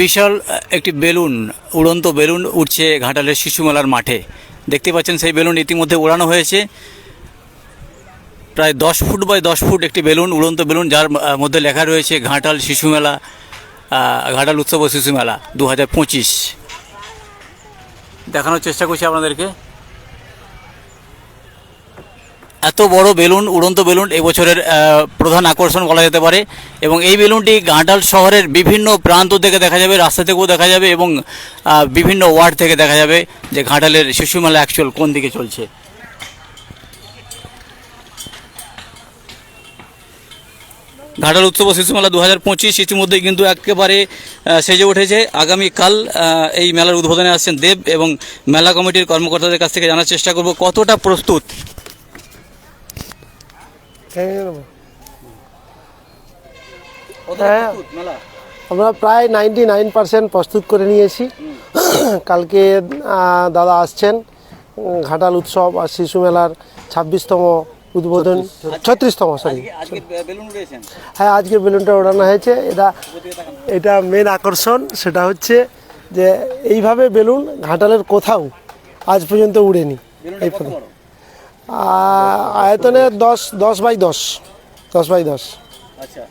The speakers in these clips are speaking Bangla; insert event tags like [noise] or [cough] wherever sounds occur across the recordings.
বিশাল একটি বেলুন, উড়ন্ত বেলুন উঠছে ঘাটালের শিশুমেলার মাঠে। দেখতে পাচ্ছেন সেই বেলুন ইতিমধ্যে উড়ানো হয়েছে। প্রায় দশ ফুট বাই দশ ফুট একটি বেলুন, উড়ন্ত বেলুন, যার মধ্যে লেখা রয়েছে ঘাটাল শিশুমেলা ঘাটাল উৎসব ও শিশু মেলা দু হাজার পঁচিশ। দেখানোর চেষ্টা করছি আপনাদেরকে। এত বড় বেলুন, উড়ন্ত বেলুন এবছরের প্রধান আকর্ষণ বলা যেতে পারে। এবং এই বেলুনটি ঘাটাল শহরের বিভিন্ন প্রান্ত থেকে দেখা যাবে, রাস্তা থেকেও দেখা যাবে এবং বিভিন্ন ওয়ার্ড থেকে দেখা যাবে যে ঘাটালের শিশু মেলা অ্যাকচুয়াল কোন দিকে চলছে। ঘাটাল উৎসব ও শিশু মেলা দু হাজার পঁচিশ ইতিমধ্যেই কিন্তু একেবারে সেজে উঠেছে। আগামীকাল এই মেলার উদ্বোধনে আসছেন দেব এবং মেলা কমিটির কর্মকর্তাদের কাছ থেকে জানার চেষ্টা করব কতটা প্রস্তুত। হ্যাঁ। আমরা প্রায় নাইনটি নাইন পার্সেন্ট প্রস্তুত করে নিয়েছি। [clears throat] কালকে দাদা আসছেন। ঘাটাল উৎসব আর শিশু মেলার ছাব্বিশতম উদ্বোধন। ছত্রিশতম সরি হ্যাঁ আজকে বেলুনটা ওড়ানো হয়েছে। এটা এটা মেন আকর্ষণ। সেটা হচ্ছে যে এইভাবে বেলুন ঘাটালের কোথাও আজ পর্যন্ত উড়েনি। এই আয়তনে দশ দশ বাই দশ দশ বাই দশ। আচ্ছা।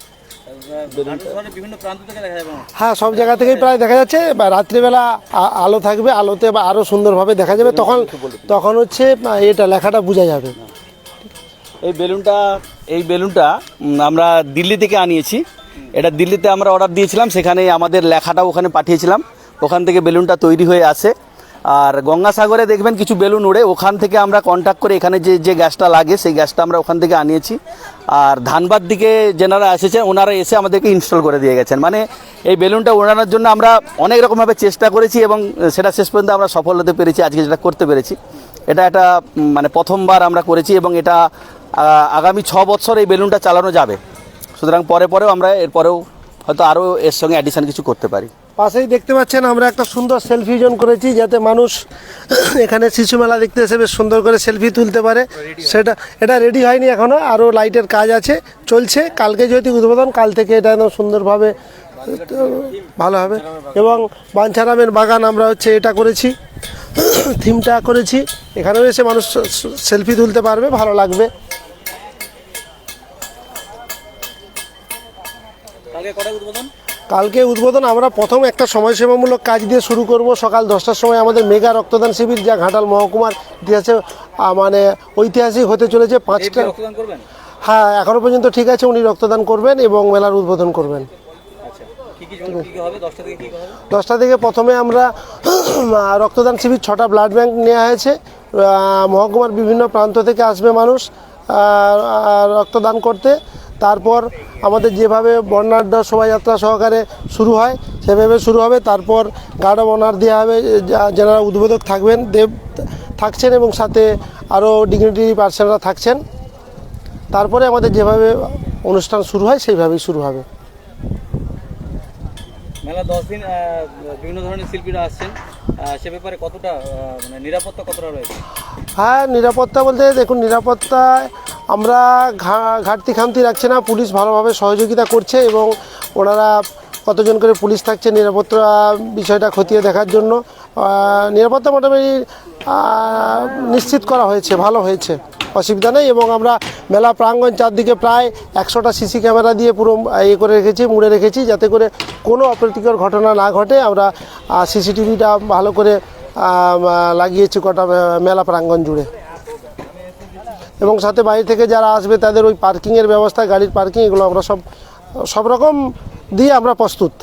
হ্যাঁ সব জায়গা থেকেই প্রায় দেখা যাচ্ছে। বা রাত্রিবেলা আলো থাকবে আলোতে বা আরও সুন্দরভাবে দেখা যাবে। তখন তখন হচ্ছে এটা লেখাটা বোঝা যাবে। এই বেলুনটা এই বেলুনটা আমরা দিল্লি থেকে আনিয়েছি। এটা দিল্লিতে আমরা অর্ডার দিয়েছিলাম। সেখানে আমাদের লেখাটা ওখানে পাঠিয়েছিলাম। ওখান থেকে বেলুনটা তৈরি হয়ে আসে আর গঙ্গাসাগরে দেখবেন কিছু বেলুন উড়ে, ওখান থেকে আমরা কন্ট্যাক্ট করে এখানে যে যে গ্যাসটা লাগে, সেই গ্যাসটা আমরা ওখান থেকে আনিয়েছি। আর ধানবাদ দিকে যেনারা এসেছেন, ওনারা এসে আমাদেরকে ইনস্টল করে দিয়ে গেছেন। মানে এই বেলুনটা ওড়ানোর জন্য আমরা অনেক রকমভাবে চেষ্টা করেছি এবং সেটা শেষ পর্যন্ত আমরা সফল হতে পেরেছি, আজকে যেটা করতে পেরেছি। এটা একটা মানে প্রথমবার আমরা করেছি এবং এটা আগামী ছ বছর এই বেলুনটা চালানো যাবে। সুতরাং পরে পরেও আমরা এরপরেও হয়তো আরও এর সঙ্গে অ্যাডিশন কিছু করতে পারি। পাশেই দেখতে পাচ্ছেন, আমরা একটা সুন্দর সেলফি জোন করেছি যাতে মানুষ এখানে শিশু মেলা দেখতে এসে বেশ সুন্দর করে সেলফি তুলতে পারে। সেটা, এটা রেডি হয়নি এখনও, আরও লাইটের কাজ আছে, চলছে। কালকে যেহেতু উদ্বোধন, কাল থেকে এটা একদম সুন্দরভাবে, ভালো হবে। এবং বাঞ্ছারামের বাগান আমরা হচ্ছে এটা করেছি থিমটা করেছি। এখানেও এসে মানুষ সেলফি তুলতে পারবে, ভালো লাগবে। কালকে কটা উদ্বোধন? কালকে উদ্বোধন আমরা প্রথম একটা সমাজসেবামূলক কাজ দিয়ে শুরু করব। সকাল দশটার সময় আমাদের মেগা রক্তদান শিবির যা ঘাটাল মহকুমার ইতিহাসে মানে ঐতিহাসিক হতে চলেছে পাঁচটা। হ্যাঁ এখনও পর্যন্ত ঠিক আছে উনি রক্তদান করবেন এবং মেলার উদ্বোধন করবেন। আচ্ছা দশটা থেকে প্রথমে আমরা রক্তদান শিবির ছটা ব্লাড ব্যাংক নেওয়া হয়েছে। মহকুমার বিভিন্ন প্রান্ত থেকে আসবে মানুষ রক্তদান করতে। তারপর আমাদের যেভাবে বর্ণাঢ্য শোভাযাত্রা সহকারে শুরু হয়, সেভাবে শুরু হবে। তারপর গার্ড অব অনার দেওয়া হবে যারা উদ্বোধক থাকবেন, দেব থাকছেন এবং সাথে আরও ডিগনিটারি পার্সনরা থাকছেন। তারপরে আমাদের যেভাবে অনুষ্ঠান শুরু হয়, সেইভাবেই শুরু হবে। মেলা দশ দিন বিভিন্ন ধরনের শিল্পীরা আসছেন। সে ব্যাপারে কতটা মানে নিরাপত্তা কতটা রয়েছে? হ্যাঁ নিরাপত্তা বলতে দেখুন, নিরাপত্তায় আমরা ঘাটতি খামতি রাখছে না, পুলিশ ভালোভাবে সহযোগিতা করছে এবং ওনারা কতজন করে পুলিশ থাকছে, নিরাপত্তা বিষয়টা খতিয়ে দেখার জন্য নিরাপত্তা মোটামুটি নিশ্চিত করা হয়েছে, ভালো হয়েছে। অসুবিধা নেই এবং আমরা মেলা প্রাঙ্গণ চারদিকে প্রায় একশোটা সিসি ক্যামেরা দিয়ে পুরো ইয়ে করে রেখেছি, মুড়ে রেখেছি, যাতে করে কোনো অপ্রীতিকর ঘটনা না ঘটে। আমরা সিসিটিভিটা ভালো করে লাগিয়েছি কটা মেলা প্রাঙ্গণ জুড়ে। এবং সাথে বাইরে থেকে যারা আসবে, তাদের ওই পার্কিংয়ের ব্যবস্থা, গাড়ির পার্কিং, এগুলো আমরা সব সব রকম দিয়ে আমরা প্রস্তুত।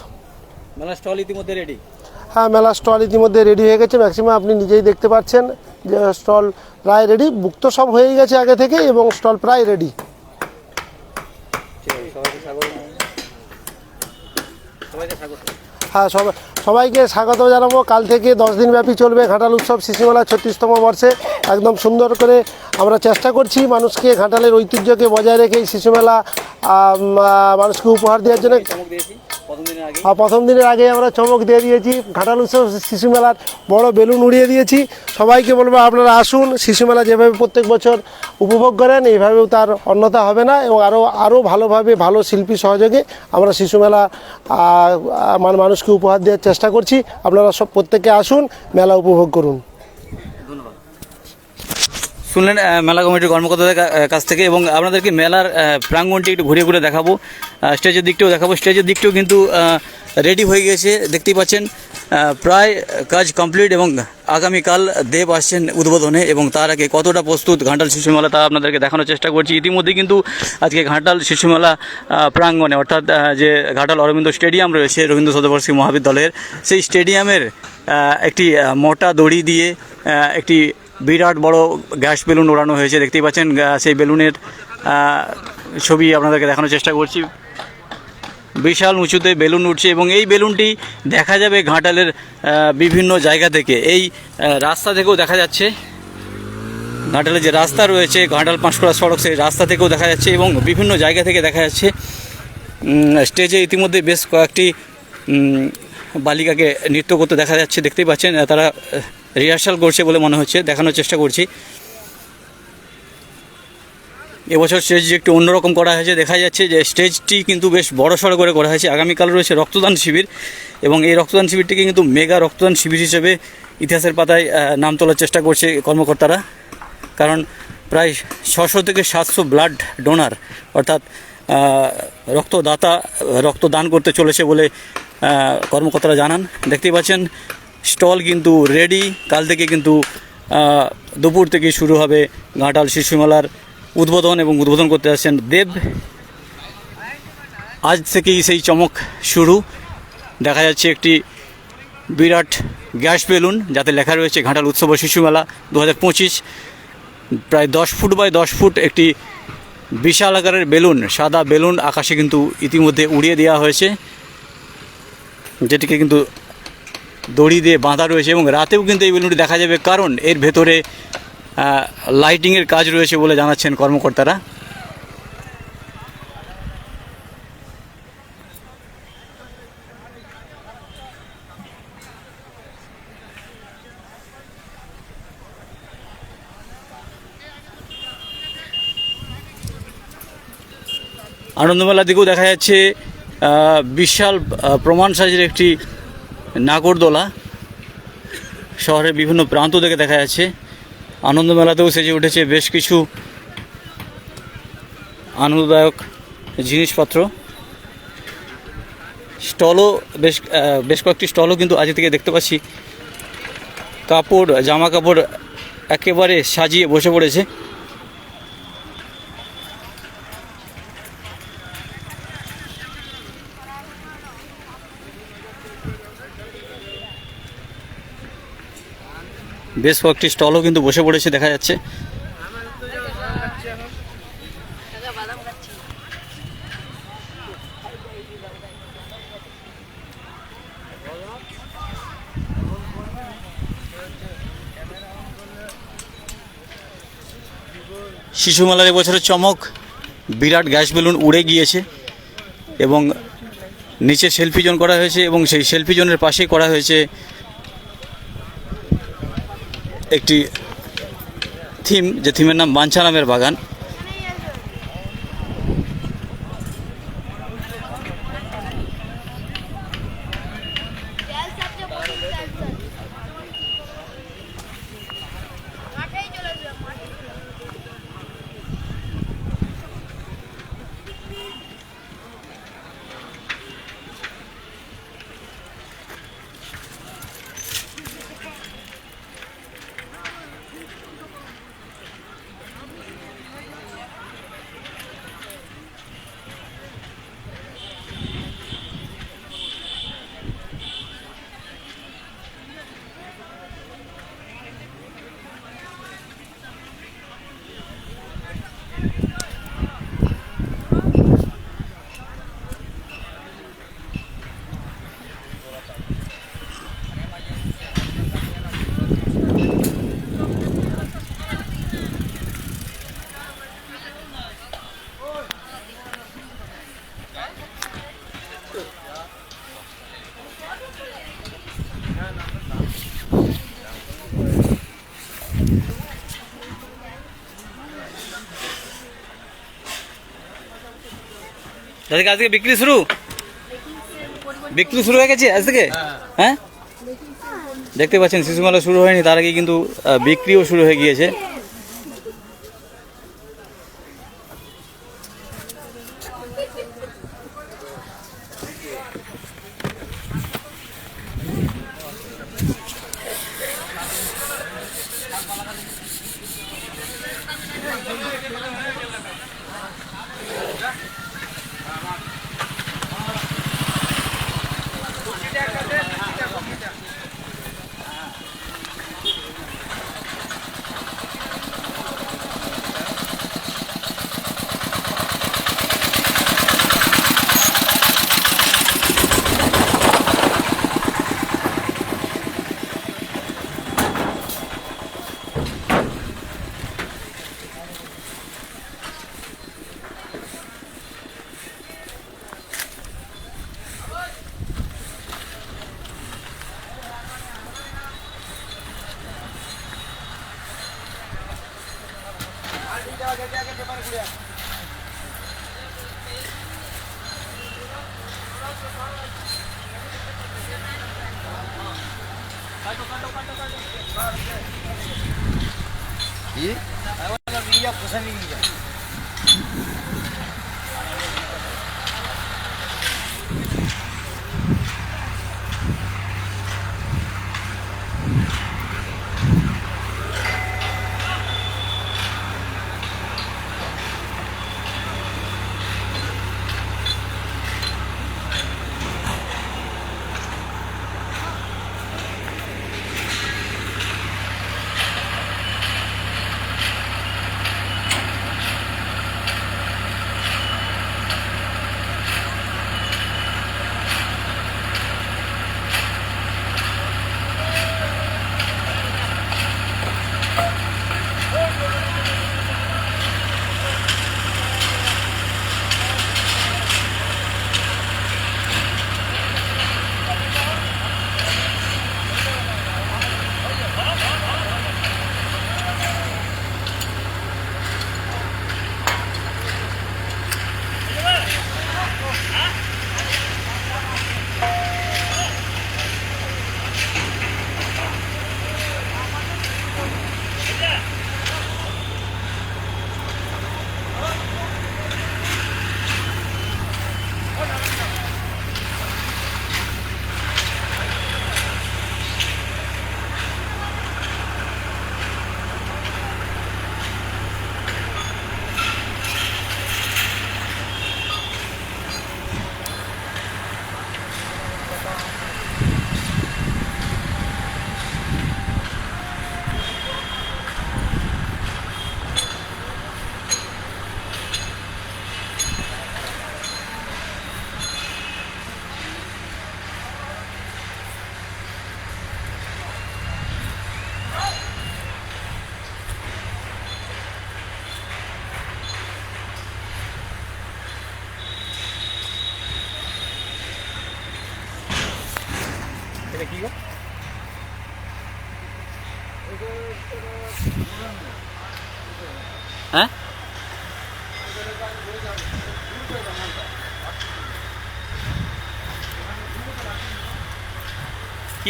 স্টল ইতিমধ্যে রেডি হ্যাঁ মেলা স্টল ইতিমধ্যে রেডি হয়ে গেছে। ম্যাক্সিমাম আপনি নিজেই দেখতে পাচ্ছেন যে স্টল প্রায় রেডি বুক তো সব হয়েই গেছে আগে থেকে এবং স্টল প্রায় রেডি হ্যাঁ সবাই সবাইকে স্বাগত জানাব। কাল থেকে দশ দিন ব্যাপী চলবে ঘাটাল উৎসব শিশুমেলা ছত্রিশতম বর্ষে। একদম সুন্দর করে আমরা চেষ্টা করছি মানুষকে ঘাটালের ঐতিহ্যকে বজায় রেখে শিশুমেলা মানুষকে উপহার দেওয়ার জন্য। আর প্রথম দিনের আগে আমরা চমক দিয়ে দিয়েছি। ঘাটাল উৎসব শিশু মেলার বড় বেলুন উড়িয়ে দিয়েছি। সবাইকে বলব আপনারা আসুন, শিশু মেলা যেভাবে প্রত্যেক বছর উপভোগ করেন, এইভাবেও তার অন্যতা হবে না এবং আরও আরও ভালোভাবে ভালো শিল্পী সহযোগে আমরা শিশু মেলা আমার মানুষকে উপহার দেওয়ার চেষ্টা করছি। আপনারা সব প্রত্যেকে আসুন, মেলা উপভোগ করুন। শুনলেন মেলা কমিটির কর্মকর্তাদের কাছ থেকে এবং আপনাদেরকে মেলার প্রাঙ্গণটি একটু ঘুরে ঘুরে দেখাবো। স্টেজের দিকটাও দেখাবো। স্টেজের দিকটাও কিন্তু রেডি হয়ে গেছে দেখতেই পাচ্ছেন। প্রায় কাজ কমপ্লিট এবং আগামীকাল দেব আসছেন উদ্বোধনে এবং তার আগে কতটা প্রস্তুত ঘাটাল শিশু মেলা তা আপনাদেরকে দেখানোর চেষ্টা করছি। ইতিমধ্যে কিন্তু আজকে ঘাটাল শিশু মেলা আহ, প্রাঙ্গণে অর্থাৎ যে ঘাটাল অরবিন্দ স্টেডিয়াম রয়েছে রবীন্দ্র সদবর্ষী মহাবিদ্যালয়ের সেই স্টেডিয়ামের একটি মোটা দড়ি দিয়ে একটি বিরাট বড় গ্যাস বেলুন ওড়ানো হয়েছে, দেখতেই পাচ্ছেন সেই বেলুনের ছবি আপনাদেরকে দেখানোর চেষ্টা করছি। বিশাল উঁচুতে বেলুন উঠছে এবং এই বেলুনটি দেখা যাবে ঘাটালের বিভিন্ন জায়গা থেকে। এই রাস্তা থেকেও দেখা যাচ্ছে। ঘাটালের যে রাস্তা রয়েছে, ঘাটাল পাঁশকুড়া সড়ক, সেই রাস্তা থেকেও দেখা যাচ্ছে এবং বিভিন্ন জায়গা থেকে দেখা যাচ্ছে। স্টেজে ইতিমধ্যে বেশ কয়েকটি বালিকাকে নৃত্য করতে দেখা যাচ্ছে, দেখতেই পাচ্ছেন তারা রিহার্সাল করছে বলে মনে হচ্ছে, দেখানোর চেষ্টা করছি। এবছর স্টেজ একটু অন্যরকম করা হয়েছে, দেখা যাচ্ছে যে স্টেজটি কিন্তু বেশ বড় সড়ো করে করা হয়েছে। আগামীকাল রয়েছে রক্তদান শিবির এবং এই রক্তদান শিবিরটিকে কিন্তু মেগা রক্তদান শিবির হিসেবে ইতিহাসের পাতায় নাম তোলার চেষ্টা করছে কর্মকর্তারা। কারণ প্রায় ছশো থেকে সাতশো ব্লাড ডোনার অর্থাৎ রক্তদাতা, রক্তদান করতে চলেছে বলে কর্মকর্তারা জানান। দেখতেই পাচ্ছেন স্টল কিন্তু রেডি কাল থেকে কিন্তু দুপুর থেকে শুরু হবে ঘাটাল শিশুমেলার উদ্বোধন এবং উদ্বোধন করতে আসছেন দেব। আজ থেকেই সেই চমক শুরু। দেখা যাচ্ছে একটি বিরাট গ্যাস বেলুন, যাতে লেখা রয়েছে ঘাটাল উৎসব শিশুমেলা দু হাজার দু প্রায় দশ ফুট বাই দশ ফুট একটি বিশাল আকারের বেলুন, সাদা বেলুন আকাশে কিন্তু ইতিমধ্যে উড়িয়ে দেওয়া হয়েছে, যেটিকে কিন্তু দড়ি দিয়ে বাঁধা রয়েছে এবং রাতেও কিন্তু এই বেলুনটি দেখা যাবে। কারণ এর ভেতরে লাইটিংয়ের কাজ রয়েছে বলে জানাচ্ছেন কর্মকর্তারা। আনন্দমেলার দিকেও দেখা যাচ্ছে বিশাল প্রমাণ সাজের একটি নাগরদোলা শহরের বিভিন্ন প্রান্ত থেকে দেখা যাচ্ছে। আনন্দমেলাতেও সেজে উঠেছে বেশ কিছু আনন্দদায়ক জিনিসপত্র। স্টলও বেশ বেশ কয়েকটি স্টলও কিন্তু আজ থেকে দেখতে পাচ্ছি। কাপড়, জামা কাপড় একেবারে সাজিয়ে বসে পড়েছে। বেশ কয়েকটি স্টলও কিন্তু বসে পড়েছে, দেখা যাচ্ছে। শিশু মেলার এবছরের চমক, বিরাট গ্যাস বেলুন উড়ে গিয়েছে এবং নিচে সেলফি জোন করা হয়েছে এবং সেই সেলফি জোনের পাশেই করা হয়েছে একটি থিম যে থিমের নাম বাঞ্ছা নামের বাগান। দাদাকে আজকে বিক্রি শুরু? বিক্রি শুরু হয়ে গেছে আজ থেকে হ্যাঁ? দেখতে পাচ্ছেন শিশু মেলা শুরু হয়নি, তার আগে কিন্তু বিক্রিও শুরু হয়ে গিয়েছে। এটা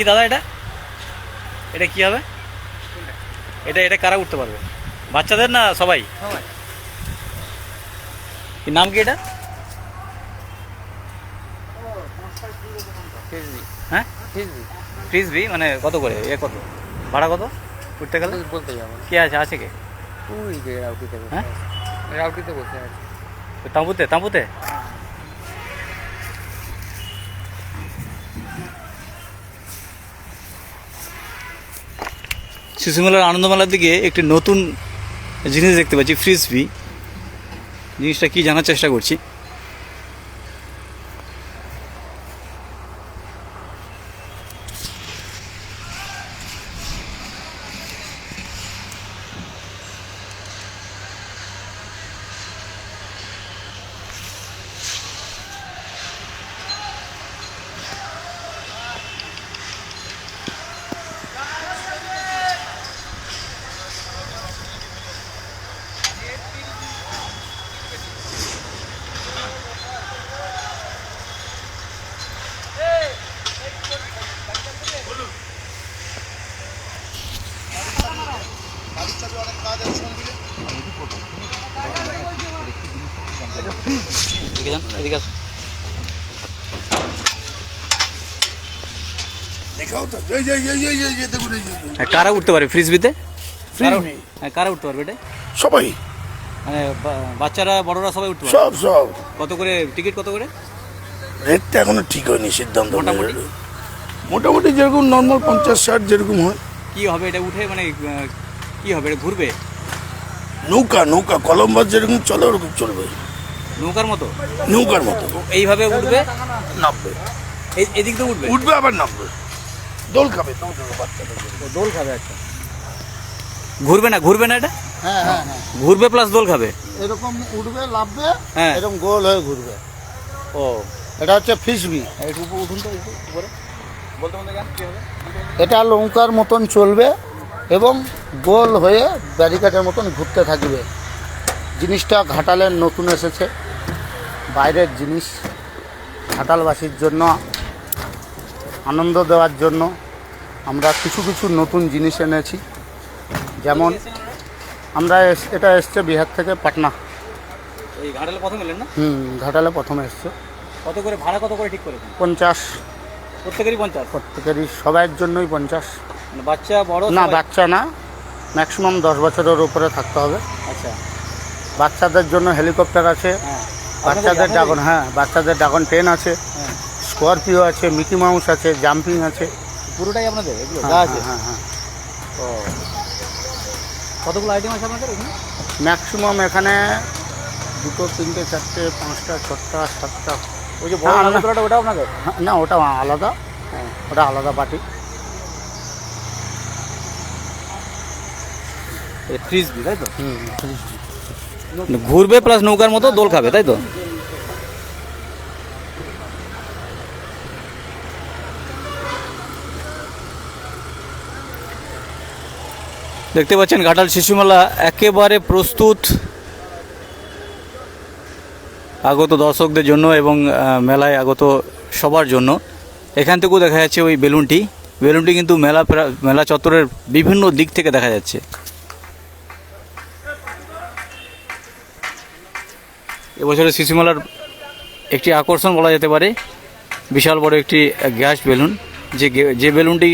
কি দাদা এটা? এটা কি হবে? এটা এটা কারা উঠতে পারবে? বাচ্চাদের না সবাই? নাম কি এটা? হ্যাঁ? ফ্রিজবি মানে কত করে? এ কত? ভাড়া কত? উঠতে গেলে? বলতে যাব। কে আছে? আছে কে? রাউটিতে হ্যাঁ। রাউটিতে বসে আছে। তাঁবুতে তাঁবুতে শিশুমেলার আনন্দমেলার দিকে একটি নতুন জিনিস দেখতে পাচ্ছি ফ্রিসবি জিনিসটা কি জানার চেষ্টা করছি। কারা উঠতে পারে ফ্রিজবিতে ফ্রিজবি। হ্যাঁ কারা উঠতে পারবে এটা? সবাই। মানে বাচ্চারা বড়রা সবাই উঠতে সব সব। কত করে টিকিট কত করে? রেটটা এখনও ঠিক হয়নি সিদ্ধান্ত। মোটামুটি? মোটামুটি যেরকম নর্মাল পঞ্চাশ ষাট যেরকম হয়। কি হবে এটা উঠে মানে কি হবে এটা ঘুরবে? নৌকা নৌকা কলম্বাস যেরকম চলে ওরকম চলবে। নৌকার মতো? নৌকার মতো। এইভাবে উঠবে? নামবে এই এদিক দিয়ে উঠবে? উঠবে আবার নামবে দোল খাবে দোল খাবে বাচ্চাদের দোল খাবে একটা? ঘুরবে না ঘুরবে না এটা? হ্যাঁ হ্যাঁ হ্যাঁ। ঘুরবে প্লাস দোল খাবে? এরকম উঠবে লাভবে হ্যাঁ। এরকম গোল হয়ে ঘুরবে। ও এটা হচ্ছে ফিসবি একটু উঠুন তো উপরে। বলতে বলতে গান কি হবে? এটা লঙ্কার মতন চলবে এবং গোল হয়ে ব্যারিকেডের মতন ঘুরতে থাকবে। জিনিসটা ঘাটালের নতুন এসেছে। বাইরের জিনিস ঘাটালবাসীর জন্য আনন্দ দেওয়ার জন্য আমরা কিছু কিছু নতুন জিনিস এনেছি। যেমন আমরা এটা এসছে বিহার থেকে পাটনা। এই ঘাটালে প্রথম এলেন না? হুম ঘাটালে প্রথমে এসছে। কত করে ভাড়া কত করে ঠিক করেছেন? পঞ্চাশ। প্রত্যেকেরই পঞ্চাশ? প্রত্যেকেরই সবাইয়ের জন্যই পঞ্চাশ। মানে বাচ্চা বড় না বাচ্চা না ম্যাক্সিমাম দশ বছরের উপরে থাকতে হবে। আচ্ছা। বাচ্চাদের জন্য হেলিকপ্টার আছে। হ্যাঁ। বাচ্চাদের ড্রাগন হ্যাঁ বাচ্চাদের ড্রাগন ট্রেন আছে। হ্যাঁ। স্করপিও আছে মিকি মাউস আছে জাম্পিং আছে। পুরোটাই আপনাদের এগুলো হ্যাঁ যা আছে? হ্যাঁ হ্যাঁ ও। কতগুলো আইটেম আছে আপনাদের এখানে? ম্যাক্সিমাম এখানে দুটো তিনটে চারটে পাঁচটা ছটা সাতটা। ওই যে বড় না। ওটা আপনাদের? হ্যাঁ, না ওটা আলাদা। ওটা আলাদা পার্টি। ফ্রিজবি তাই তো? হুম ঘুরবে প্লাস নৌকার মতো দোল খাবে তাই তো? দেখতে পাচ্ছেন ঘাটাল শিশুমেলা একেবারে প্রস্তুত। আগত দর্শকদের জন্য এবং মেলায় আগত সবার জন্য। এখান থেকেও দেখা যাচ্ছে ওই বেলুনটি। বেলুনটি কিন্তু মেলা মেলা চত্বরের বিভিন্ন দিক থেকে দেখা যাচ্ছে। এবছরের শিশুমেলার একটি আকর্ষণ বলা যেতে পারে, বিশাল বড় একটি গ্যাস বেলুন। যে যে বেলুনটি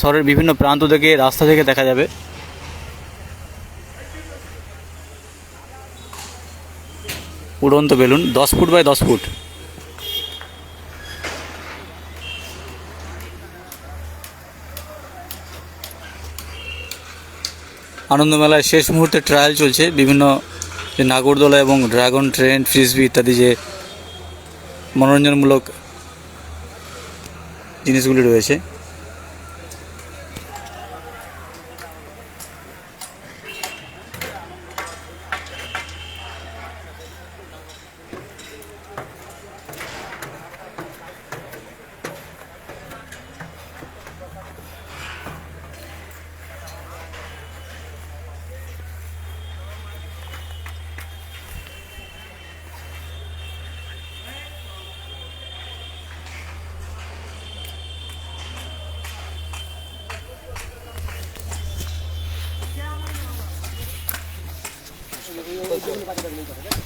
শহরের বিভিন্ন প্রান্ত থেকে, রাস্তা থেকে দেখা যাবে। উড়ন্ত বেলুন, দশ ফুট বাই দশ ফুট। আনন্দ মেলায় শেষ মুহূর্তে ট্রায়াল চলছে। বিভিন্ন যে নাগরদোলা এবং ড্রাগন ট্রেন ফ্রিজবি ইত্যাদি যে মনোরঞ্জনমূলক জিনিসগুলি রয়েছে। 全然。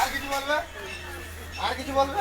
আর কিছু বলবে আর কিছু বলবে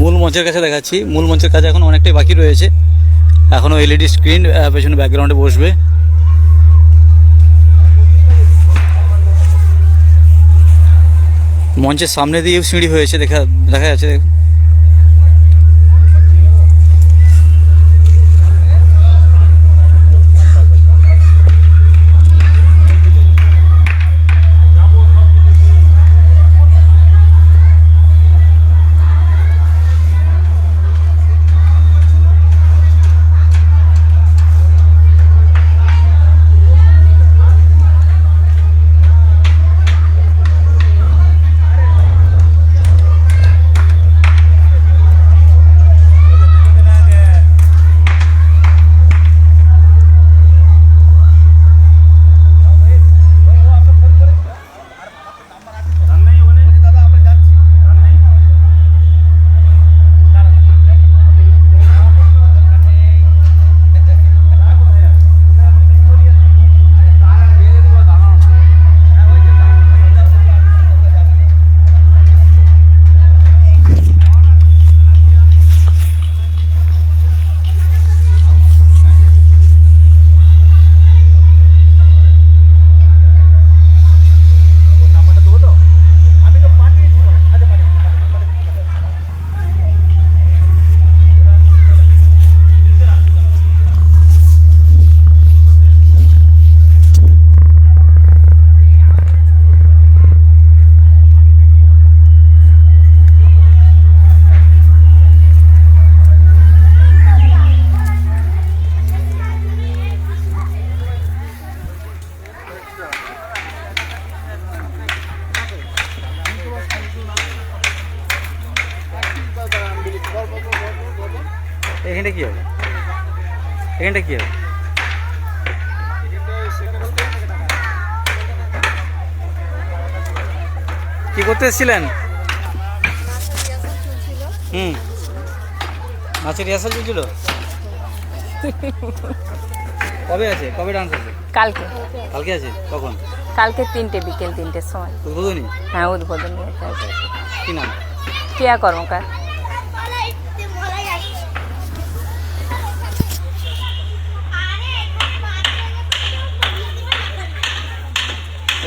মূল মঞ্চের কাছে দেখাচ্ছি। মূল মঞ্চের কাছে এখন অনেকটাই বাকি রয়েছে। এখনও এলইডি স্ক্রিন পেছনে ব্যাকগ্রাউন্ডে বসবে। মঞ্চের সামনে দিয়ে সিঁড়ি হয়েছে, দেখা দেখা যাচ্ছে এখানটা কি? হবে কি করতে এসেছিলেন? হুম। নাচের রিহার্সাল চলছিল? কবে আছে? কবে ডান্স আছে? কালকে। কালকে আছে? কখন? কালকে তিনটে বিকেল তিনটের সময়। উদ্বোধনী? হ্যাঁ উদ্বোধনী। একটা আছে। কি নাম? ক্রিয়া কর্মকার।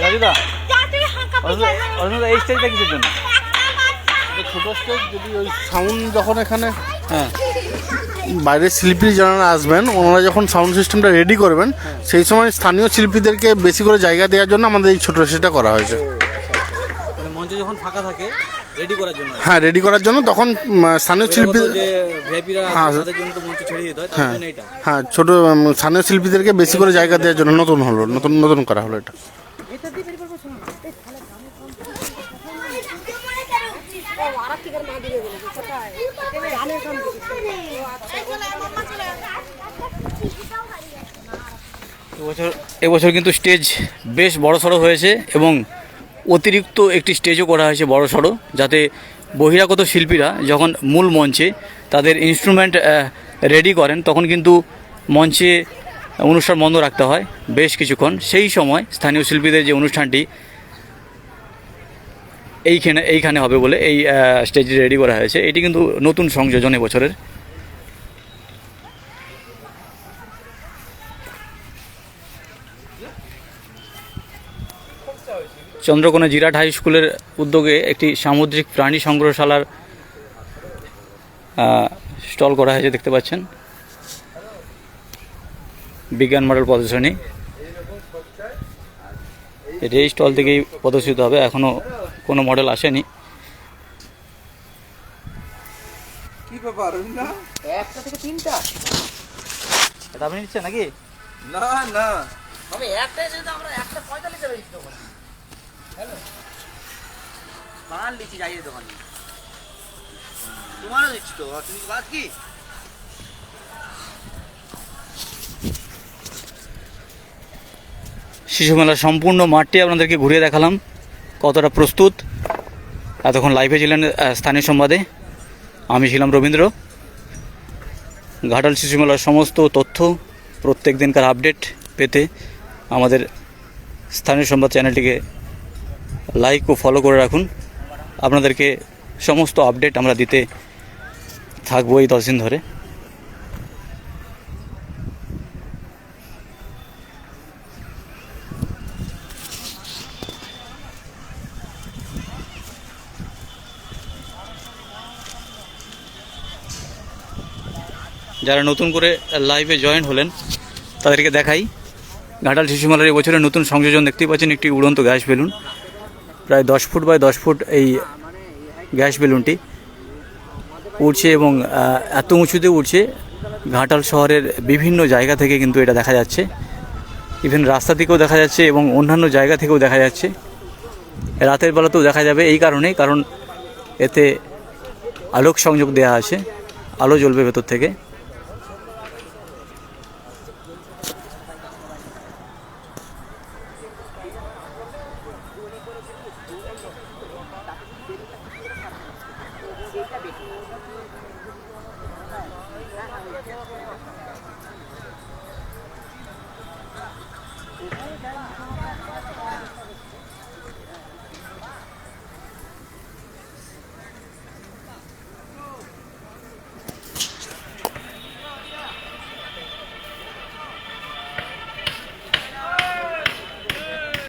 রাজুদা অরুণদা এই স্টেজটা কিসের জন্য? ছোট স্টেজ যদি ওই সাউন্ড যখন এখানে হ্যাঁ বাইরের শিল্পী যারা আসবেন ওনারা যখন সাউন্ড সিস্টেমটা রেডি করবেন সেই সময় স্থানীয় শিল্পীদেরকে বেশি করে জায়গা দেওয়ার জন্য আমাদের এই ছোট স্টেজটা করা হয়েছে। মানে মঞ্চ যখন ফাঁকা থাকে রেডি করার জন্য। হ্যাঁ রেডি করার জন্য তখন স্থানীয় শিল্পী হ্যাঁ। হ্যাঁ হ্যাঁ ছোট স্থানীয় শিল্পীদেরকে বেশি করে জায়গা দেওয়ার জন্য নতুন হলো নতুন নতুন করা হলো এটা। এবছর এবছর কিন্তু স্টেজ বেশ বড় সড়ো হয়েছে এবং অতিরিক্ত একটি স্টেজও করা হয়েছে বড় সড়ো যাতে বহিরাগত শিল্পীরা যখন মূল মঞ্চে তাদের ইনস্ট্রুমেন্ট রেডি করেন, তখন কিন্তু মঞ্চে অনুষ্ঠান বন্ধ রাখতে হয় বেশ কিছুক্ষণ। সেই সময় স্থানীয় শিল্পীদের যে অনুষ্ঠানটি, এইখানে এইখানে হবে বলে এই স্টেজ রেডি করা হয়েছে। এটি কিন্তু নতুন সংযোজন বছরের চন্দ্রকোনা জিরাট হাই স্কুলের উদ্যোগে একটি সামুদ্রিক প্রাণী সংগ্রহশালার স্টল করা হয়েছে, দেখতে পাচ্ছেন। বিজ্ঞান মডেল প্রদর্শনী। এটি এই স্টল থেকেই প্রদর্শিত হবে এখনও কোনো মডেল আসেনি। এটা আপনি নিচ্ছেন নাকি? শিশু মেলার সম্পূর্ণ মাঠটি আপনাদেরকে ঘুরিয়ে দেখালাম। কতটা প্রস্তুত। এতক্ষণ লাইভে ছিলেন স্থানীয় সংবাদে। আমি ছিলাম রবীন্দ্র। ঘাটাল শিশু মেলার সমস্ত তথ্য প্রত্যেক দিনকার আপডেট পেতে আমাদের স্থানীয় সংবাদ চ্যানেলটিকে লাইক ও ফলো করে রাখুন। আপনাদেরকে সমস্ত আপডেট আমরা দিতে থাকব এই দশ দিন ধরে। যারা নতুন করে লাইভে জয়েন হলেন, তাদেরকে দেখাই। ঘাটাল শিশুমেলার এই বছরের নতুন সংযোজন দেখতেই পাচ্ছেন একটি উড়ন্ত গ্যাস বেলুন। প্রায় দশ ফুট বাই দশ ফুট এই গ্যাস বেলুনটি উড়ছে এবং এত উঁচুতে উড়ছে ঘাটাল শহরের বিভিন্ন জায়গা থেকে কিন্তু এটা দেখা যাচ্ছে। ইভেন রাস্তা থেকেও দেখা যাচ্ছে এবং অন্যান্য জায়গা থেকেও দেখা যাচ্ছে। রাতের বেলাতেও দেখা যাবে এই কারণে কারণ এতে আলোক সংযোগ দেওয়া আছে, আলো জ্বলবে ভেতর থেকে।